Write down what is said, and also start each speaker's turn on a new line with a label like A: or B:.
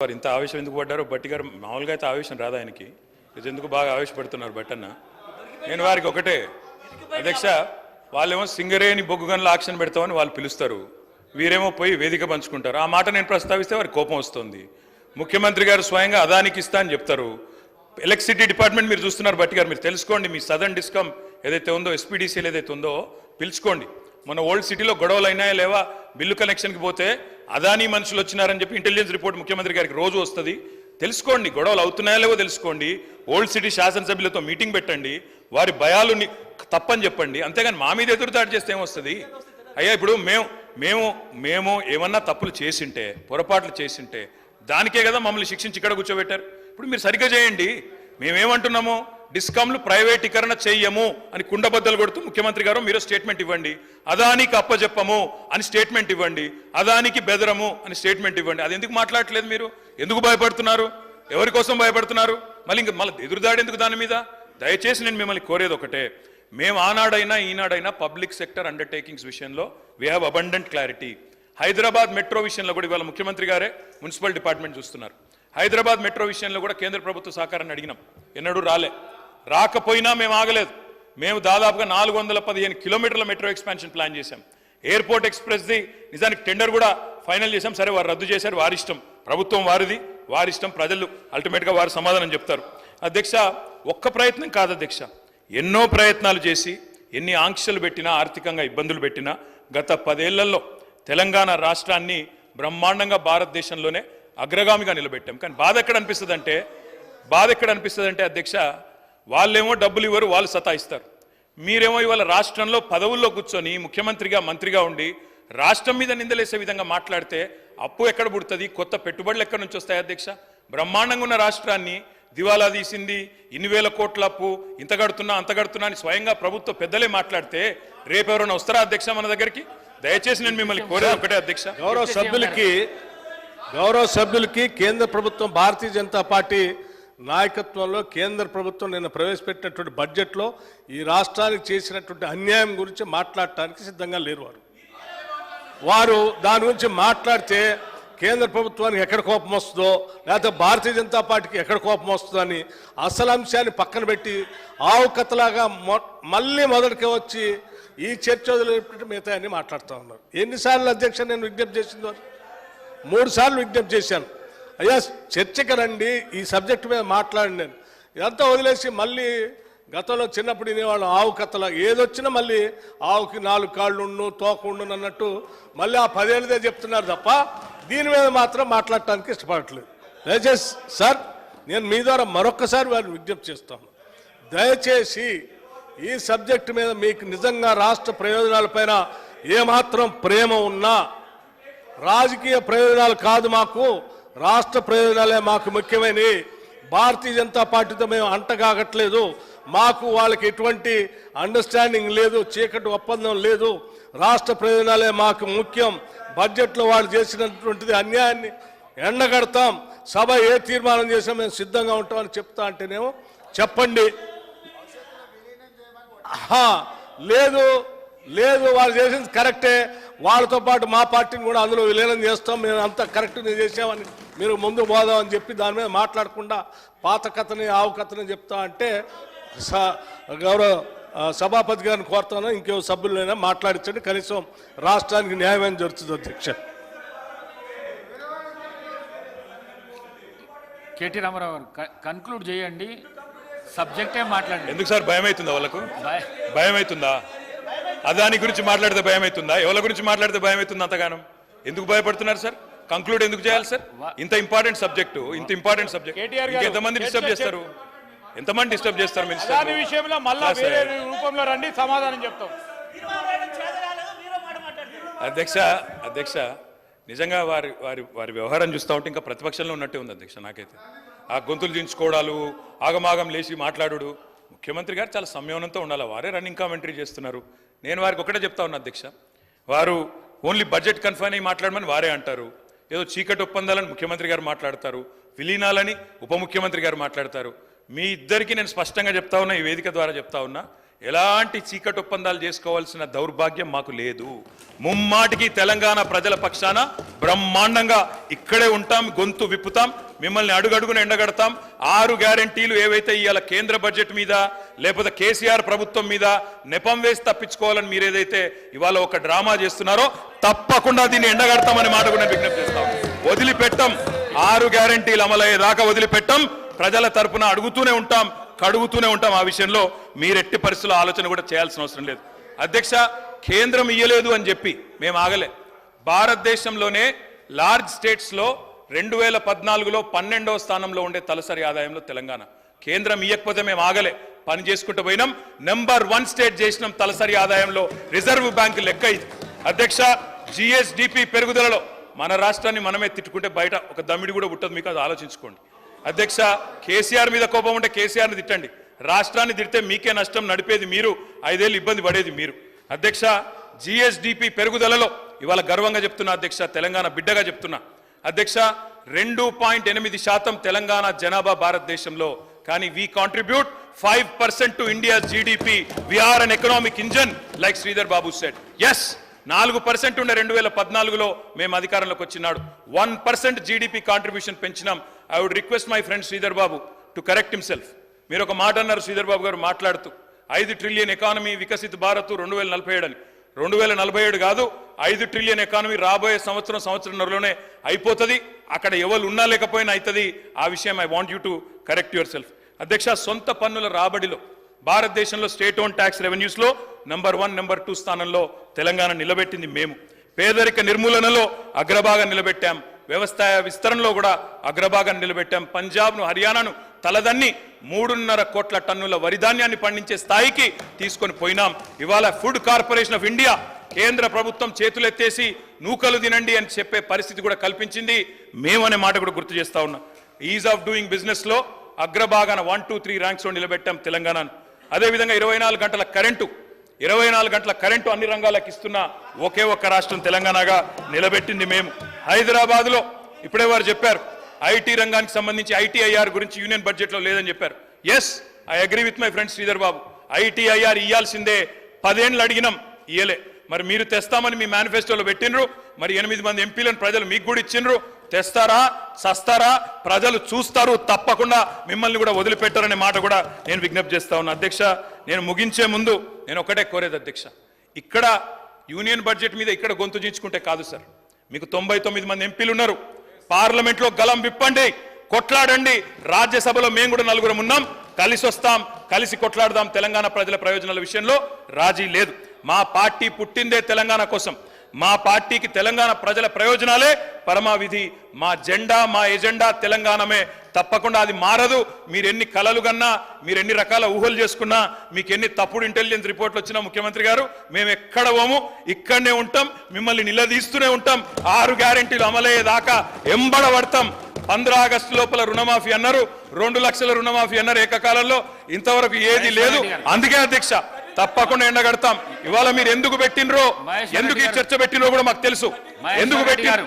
A: వారు ఇంత ఆవేశం ఎందుకు పడ్డారో? బట్టి గారు మామూలుగా అయితే ఆవేశం రాదు ఆయనకి? ఇది ఎందుకు బాగా ఆవేశపడుతున్నారు బట్టన్న నేను వారికి ఒకటే. అధ్యక్ష వాళ్ళేమో సింగరేణి బొగ్గు గనుల ఆక్షన్ పెడతామని వాళ్ళు పిలుస్తారు. వీరేమో పోయి వేదిక పంచుకుంటారు. ఆ మాట నేను ప్రస్తావిస్తే వారికి కోపం వస్తుంది. ముఖ్యమంత్రి గారు స్వయంగా అదానికి ఇస్తా అని చెప్తారు. ఎలక్ట్రిసిటీ డిపార్ట్మెంట్ మీరు చూస్తున్నారు బట్టి గారు మీరు తెలుసుకోండి. మీ సదర్న్ డిస్కమ్ ఏదైతే ఉందో ఎస్పీడీసీలు ఏదైతే ఉందో పిలుచుకోండి. మన ఓల్డ్ సిటీలో గొడవలు అయినాయా లేవా? బిల్లు కనెక్షన్కి పోతే అదానీ మనుషులు వచ్చినారని చెప్పి ఇంటెలిజెన్స్ రిపోర్ట్ ముఖ్యమంత్రి గారికి రోజు వస్తుంది. తెలుసుకోండి గొడవలు అవుతున్నాయా లేవో తెలుసుకోండి. ఓల్డ్ సిటీ శాసనసభ్యులతో మీటింగ్ పెట్టండి. వారి భయాలు తప్పని చెప్పండి. అంతేగాని మా మీద ఎదురుదాడి చేస్తే ఏమొస్తుంది? అయ్యా ఇప్పుడు మేము మేము మేము ఏమన్నా తప్పులు చేసింటే పొరపాట్లు చేసింటే దానికే కదా మమ్మల్ని శిక్షించి ఇక్కడ కూర్చోబెట్టారు. ఇప్పుడు మీరు సరిగ్గా చేయండి. మేమేమంటున్నాము? డిస్కామ్లు ప్రైవేటీకరణ చేయము అని కుండబద్దలు కొడుతూ ముఖ్యమంత్రి గారు మీరు స్టేట్మెంట్ ఇవ్వండి. అదానికి అప్పజెప్పము అని స్టేట్మెంట్ ఇవ్వండి. అదానికి బెదరము అని స్టేట్మెంట్ ఇవ్వండి. అది ఎందుకు మాట్లాడట్లేదు మీరు? ఎందుకు భయపడుతున్నారు? ఎవరి కోసం భయపడుతున్నారు? మళ్ళీ ఇంక మళ్ళీ ఎదురుదాడి ఎందుకు దాని మీద? దయచేసి నేను మిమ్మల్ని కోరేది ఒకటే. మేము ఆనాడైనా ఈనాడైనా పబ్లిక్ సెక్టర్ అండర్టేకింగ్స్ విషయంలో we have abundant clarity Hyderabad metro విషయంలో కూడా ఇవాళ ముఖ్యమంత్రి గారే మున్సిపల్ డిపార్ట్మెంట్ చూస్తున్నారు. హైదరాబాద్ మెట్రో విషయంలో కూడా కేంద్ర ప్రభుత్వ సహకారాన్ని అడిగినాం. ఎన్నడూ రాలే. రాకపోయినా మేము ఆగలేదు. మేము దాదాపుగా నాలుగు వందల పదిహేను కిలోమీటర్ల మెట్రో ఎక్స్పాన్షన్ ప్లాన్ చేశాం. ఎయిర్పోర్ట్ ఎక్స్ప్రెస్ది నిజానికి టెండర్ కూడా ఫైనల్ చేశాం. సరే వారు రద్దు చేశారు. వారిష్టం ప్రభుత్వం వారిది వారిష్టం ప్రజలు. అల్టిమేట్గా వారు సమాధానం చెప్తారు. అధ్యక్ష ఒక్క ప్రయత్నం కాదు అధ్యక్ష. ఎన్నో ప్రయత్నాలు చేసి ఎన్ని ఆంక్షలు పెట్టినా ఆర్థికంగా ఇబ్బందులు పెట్టినా గత పదేళ్ళలో తెలంగాణ రాష్ట్రాన్ని బ్రహ్మాండంగా భారతదేశంలోనే అగ్రగామిగా నిలబెట్టాం. కానీ బాధ ఎక్కడ అనిపిస్తుంది అంటే బాధ ఎక్కడ అనిపిస్తుంది అంటే అధ్యక్ష వాళ్ళేమో డబ్బులు ఇవ్వరు వాళ్ళు సతాయిస్తారు. మీరేమో ఇవాళ రాష్ట్రంలో పదవుల్లో కూర్చొని ముఖ్యమంత్రిగా మంత్రిగా ఉండి రాష్ట్రం మీద నిందలేసే విధంగా మాట్లాడితే అప్పు ఎక్కడ పుడుతుంది? కొత్త పెట్టుబడులు ఎక్కడి నుంచి వస్తాయి అధ్యక్ష? బ్రహ్మాండంగా ఉన్న రాష్ట్రాన్ని దివాలా తీసింది ఇన్ని వేల కోట్ల అప్పు ఇంత కడుతున్నా అంత కడుతున్నా అని స్వయంగా ప్రభుత్వ పెద్దలే మాట్లాడితే రేపు ఎవరైనా వస్తారా అధ్యక్ష మన దగ్గరికి? దయచేసి నేను మిమ్మల్ని కోరేది ఒకటే అధ్యక్ష.
B: గౌరవ సభ్యులకి గౌరవ సభ్యులకి కేంద్ర ప్రభుత్వం భారతీయ జనతా పార్టీ నాయకత్వంలో కేంద్ర ప్రభుత్వం నిన్న ప్రవేశపెట్టినటువంటి బడ్జెట్లో ఈ రాష్ట్రానికి చేసినటువంటి అన్యాయం గురించి మాట్లాడటానికి సిద్ధంగా లేరు వారు. వారు దాని గురించి మాట్లాడితే కేంద్ర ప్రభుత్వానికి ఎక్కడ కోపం వస్తుందో లేకపోతే భారతీయ జనతా పార్టీకి ఎక్కడ కోపం వస్తుందో అని అసలు అంశాన్ని పక్కన పెట్టి ఆవు కథలాగా మళ్ళీ మొదటికి వచ్చి ఈ చర్చ వదిలిపెట్టి మిగతా అని మాట్లాడుతూ ఉన్నారు. ఎన్నిసార్లు అధ్యక్ష నేను విజ్ఞప్తి చేసింది మూడు సార్లు విజ్ఞప్తి చేశాను. అయ్యా చర్చకి రండి ఈ సబ్జెక్ట్ మీద మాట్లాడి నేను. ఇదంతా వదిలేసి మళ్ళీ గతంలో చిన్నప్పుడు వినేవాళ్ళం ఆవు కథల. ఏదొచ్చినా మళ్ళీ ఆవుకి నాలుగు కాళ్ళు ఉండు తోక ఉండు అన్నట్టు మళ్ళీ ఆ పదేళ్ళదే చెప్తున్నారు తప్ప దీని మీద మాత్రం మాట్లాడటానికి ఇష్టపడట్లేదు. దయచేసి సార్ నేను మీ ద్వారా మరొకసారి వారిని విజ్ఞప్తి చేస్తాను. దయచేసి ఈ సబ్జెక్టు మీద మీకు నిజంగా రాష్ట్ర ప్రయోజనాలపైన ఏమాత్రం ప్రేమ ఉన్నా రాజకీయ ప్రయోజనాలు కాదు మాకు రాష్ట్ర ప్రయోజనాలే మాకు ముఖ్యమైనవి. భారతీయ జనతా పార్టీతో మేము అంటగాగట్లేదు. మాకు వాళ్ళకి ఎటువంటి అండర్స్టాండింగ్ లేదు చీకటి ఒప్పందం లేదు. రాష్ట్ర ప్రయోజనాలే మాకు ముఖ్యం. బడ్జెట్లో వాళ్ళు చేసినటువంటిది అన్యాయాన్ని ఎండగడతాం. సభ ఏ తీర్మానం చేసినా మేము సిద్ధంగా ఉంటామని చెప్తా అంటేనేమో చెప్పండి. లేదు లేదు వాళ్ళు చేసింది కరెక్టే. వాళ్ళతో పాటు మా పార్టీని కూడా అందులో విలీనం చేస్తాం. మేము అంత కరెక్ట్ చేసామని మీరు ముందు పోదామని చెప్పి దాని మీద మాట్లాడకుండా పాత కథని ఆవు కథని చెప్తా అంటే స- గౌరవ సభాపతి గారిని కోరుతాను. ఇంకో సభ్యులైనా మాట్లాడించండి కనీసం రాష్ట్రానికి న్యాయం జరుగుతుంది అధ్యక్ష.
C: కేటీ రామారావు గారు క- కన్క్లూడ్ చేయండి. సబ్జెక్టే మాట్లాడండి.
A: ఎందుకు సార్? భయం అవుతుందా వాళ్ళకు? భయం అవుతుందా అదాని గురించి మాట్లాడితే భయం అవుతుందా ఎవరి గురించి మాట్లాడితే భయం అవుతుంది అంతగానం? ఎందుకు భయపడుతున్నారు సార్? కంక్లూడ్ ఎందుకు చేయాలి సార్ ఇంత ఇంపార్టెంట్ సబ్జెక్టు ఇంత ఇంపార్టెంట్ సబ్జెక్ట్ ఎంతమంది డిస్టర్బ్ చేస్తారు? ఎంతమంది డిస్టర్బ్ చేస్తారు
D: దాని విషయంలో మళ్ళా వేరే. రూపంలో రండి సమాధానం చెప్తాం.
A: అధ్యక్ష అధ్యక్ష నిజంగా వారి వారి వారి వ్యవహారం చూస్తూ ఉంటే ఇంకా ప్రతిపక్షంలో ఉన్నట్టే ఉంది అధ్యక్ష నాకైతే. ఆ గొంతులు దించుకోవడాలు ఆగమాగం లేచి మాట్లాడుడు. ముఖ్యమంత్రి గారు చాలా సంయమనంతో ఉండాలి వారే రన్నింగ్ కామెంటరీ చేస్తున్నారు. నేను వారికి ఒకటే చెప్తా ఉన్నా అధ్యక్ష. వారు ఓన్లీ బడ్జెట్ కన్ఫైన్ అయ్యి మాట్లాడమని వారే అంటారు. ఏదో చీకటి ఒప్పందాలని ముఖ్యమంత్రి గారు మాట్లాడతారు విలీనాలని ఉప ముఖ్యమంత్రి గారు మాట్లాడతారు. మీ ఇద్దరికి నేను స్పష్టంగా చెప్తా ఉన్నా ఈ వేదిక ద్వారా చెప్తా ఉన్నా ఎలాంటి చీకటి ఒప్పందాలు చేసుకోవాల్సిన దౌర్భాగ్యం మాకు లేదు. ముమ్మాటికి తెలంగాణ ప్రజల పక్షాన బ్రహ్మాండంగా ఇక్కడే ఉంటాం గొంతు విప్పుతాం మిమ్మల్ని అడుగడుగున ఎండగడతాం. ఆరు గ్యారంటీలు ఏవైతే ఇవాళ కేంద్ర బడ్జెట్ మీద లేకపోతే కేసీఆర్ ప్రభుత్వం మీద నెపం వేసి తప్పించుకోవాలని మీరు ఏదైతే ఇవాళ ఒక డ్రామా చేస్తున్నారో తప్పకుండా దీన్ని ఎండగడతామని మాట కూడా విజ్ఞప్తి చేస్తాం వదిలిపెట్టం. ఆరు గ్యారంటీలు అమలయ్యేదాకా వదిలిపెట్టం. ప్రజల తరపున అడుగుతూనే ఉంటాం కడుగుతూనే ఉంటాం ఆ విషయంలో. మీరెట్టి పరిస్థితుల పరిస్థితుల్లో ఆలోచన కూడా చేయాల్సిన అవసరం లేదు. అధ్యక్ష కేంద్రం ఇయ్యలేదు అని చెప్పి మేము ఆగలే. భారతదేశంలోనే లార్జ్ స్టేట్స్లో రెండు వేల పద్నాలుగులో పన్నెండవ స్థానంలో ఉండే తలసరి ఆదాయంలో తెలంగాణ. కేంద్రం ఇయ్యకపోతే మేము ఆగలే. పని చేసుకుంటూ పోయినాం. నెంబర్ వన్ స్టేట్ చేసినాం తలసరి ఆదాయంలో. రిజర్వ్ బ్యాంక్ లెక్క ఇది. అధ్యక్ష జిఎస్డిపి పెరుగుదలలో మన రాష్ట్రాన్ని మనమే తిట్టుకుంటే బయట ఒక దమ్మిడి కూడా పుట్టదు. మీకు అది ఆలోచించుకోండి. అధ్యక్ష కేసీఆర్ మీద కోపం ఉంటే కేసీఆర్ని తిట్టండి. రాష్ట్రాన్ని తిడితే మీకే నష్టం నడిపేది మీరు. ఐదేళ్ళు ఇబ్బంది పడేది మీరు. అధ్యక్ష జిఎస్డిపి పెరుగుదలలో ఇవాళ గర్వంగా చెప్తున్నా అధ్యక్ష తెలంగాణ బిడ్డగా చెప్తున్నా. అధ్యక్ష రెండు పాయింట్ ఎనిమిది శాతం తెలంగాణ జనాభా భారతదేశంలో. కానీ we contribute five percent to India GDP we are an economic engine like Sridhar Babu set as నాలుగు పర్సెంట్ ఉండే రెండు వేల పద్నాలుగులో మేము అధికారంలోకి వచ్చినాడు. One percent GDP contribution పెంచినాం. I would request my friend Sridhar Babu to correct himself మీరు ఒక మాట అన్నారు శ్రీధర్ బాబు గారు మాట్లాడుతూ. ఐదు ట్రిలియన్ ఎకానమీ వికసిత్ భారత్ రెండు వేల నలభై ఏడు అని. రెండు వేల నలభై ఏడు కాదు ఐదు ట్రిలియన్ ఎకానమీ రాబోయే సంవత్సరం సంవత్సరంలోనే అయిపోతుంది. అక్కడ ఎవరు ఉన్నా లేకపోయినా అవుతుంది ఆ విషయం I want you to correct yourself అధ్యక్ష సొంత పన్నుల రాబడిలో భారతదేశంలో స్టేట్ ఓన్ ట్యాక్స్ రెవెన్యూస్లో నెంబర్ వన్ నెంబర్ టూ స్థానంలో తెలంగాణ నిలబెట్టింది మేము. పేదరిక నిర్మూలనలో అగ్రభాగం నిలబెట్టాం. వ్యవసాయ విస్తరణలో కూడా అగ్రభాగం నిలబెట్టాం. పంజాబ్ను హర్యానాను తలదన్ని మూడున్నర కోట్ల టన్నుల వరి ధాన్యాన్ని పండించే స్థాయికి తీసుకొని పోయినాం. ఇవాళ ఫుడ్ కార్పొరేషన్ ఆఫ్ ఇండియా కేంద్ర ప్రభుత్వం చేతులెత్తేసి నూకలు తినండి అని చెప్పే పరిస్థితి కూడా కల్పించింది మేమనే మాట కూడా గుర్తు చేస్తా ఉన్నా. ఈజ్ ఆఫ్ డూయింగ్ బిజినెస్లో అగ్రభాగాన వన్ టూ త్రీ ర్యాంక్స్లో నిలబెట్టాం తెలంగాణను. అదేవిధంగా ఇరవై నాలుగు గంటల కరెంటు ఇరవై నాలుగు గంటల కరెంటు అన్ని రంగాలకు ఇస్తున్న ఒకే ఒక్క రాష్ట్రం తెలంగాణగా నిలబెట్టింది మేము. హైదరాబాద్లో ఇప్పుడే వారు చెప్పారు ఐటీ రంగానికి సంబంధించి ఐటీఐఆర్ గురించి యూనియన్ బడ్జెట్లో లేదని చెప్పారు. Yes I agree with my friend Sridhar Babu. ITIR ఇయ్యాల్సిందే. పదేళ్ళు అడిగినాం ఇయ్యలే. మరి మీరు తెస్తామని మీ మేనిఫెస్టోలో పెట్టినరు మరి ఎనిమిది మంది ఎంపీలను ప్రజలు మీకు కూడా ఇచ్చిండ్రు. తెస్తారా సస్తారా ప్రజలు చూస్తారు తప్పకుండా మిమ్మల్ని కూడా వదిలిపెట్టారనే మాట కూడా నేను విజ్ఞప్తి చేస్తా ఉన్నా. అధ్యక్ష నేను ముగించే ముందు నేను ఒకటే కోరేది అధ్యక్ష. ఇక్కడ యూనియన్ బడ్జెట్ మీద ఇక్కడ గొంతు చించుకుంటే కాదు సార్. మీకు తొంభై తొమ్మిది మంది ఎంపీలు ఉన్నారు. పార్లమెంట్లో గలం విప్పండి కొట్లాడండి. రాజ్యసభలో మేము కూడా నలుగురం ఉన్నాం. కలిసి వస్తాం కలిసి కొట్లాడదాం తెలంగాణ ప్రజల ప్రయోజనాల విషయంలో. రాజీ లేదు. మా పార్టీ పుట్టిందే తెలంగాణ కోసం. మా పార్టీకి తెలంగాణ ప్రజల ప్రయోజనాలే పరమావిధి మా జెండా మా ఎజెండా తెలంగాణమే. తప్పకుండా అది మారదు. మీరు ఎన్ని కలలు కన్నా మీరు ఎన్ని రకాల ఊహలు చేసుకున్నా మీకు ఎన్ని తప్పుడు ఇంటెలిజెన్స్ రిపోర్ట్లు వచ్చినా ముఖ్యమంత్రి గారు మేము ఎక్కడ పోము? ఇక్కడనే ఉంటాం. మిమ్మల్ని నిలదీస్తూనే ఉంటాం. ఆరు గ్యారెంటీలు అమలయ్యేదాకా ఎంబడబడతాం. పంద్రా ఆగస్టు లోపల రుణమాఫీ అన్నారు. రెండు లక్షల రుణమాఫీ అన్నారు ఏకకాలంలో. ఇంతవరకు ఏది లేదు. అందుకే అధ్యక్ష తప్పకుండా ఎండగడతాం ఇవాళ మీరు ఎందుకు పెట్టినరో ఎందుకు ఈ. చర్చ పెట్టినరో కూడా మాకు తెలుసు ఎందుకు
C: రెడ్డి
A: పెట్టి
C: గారు.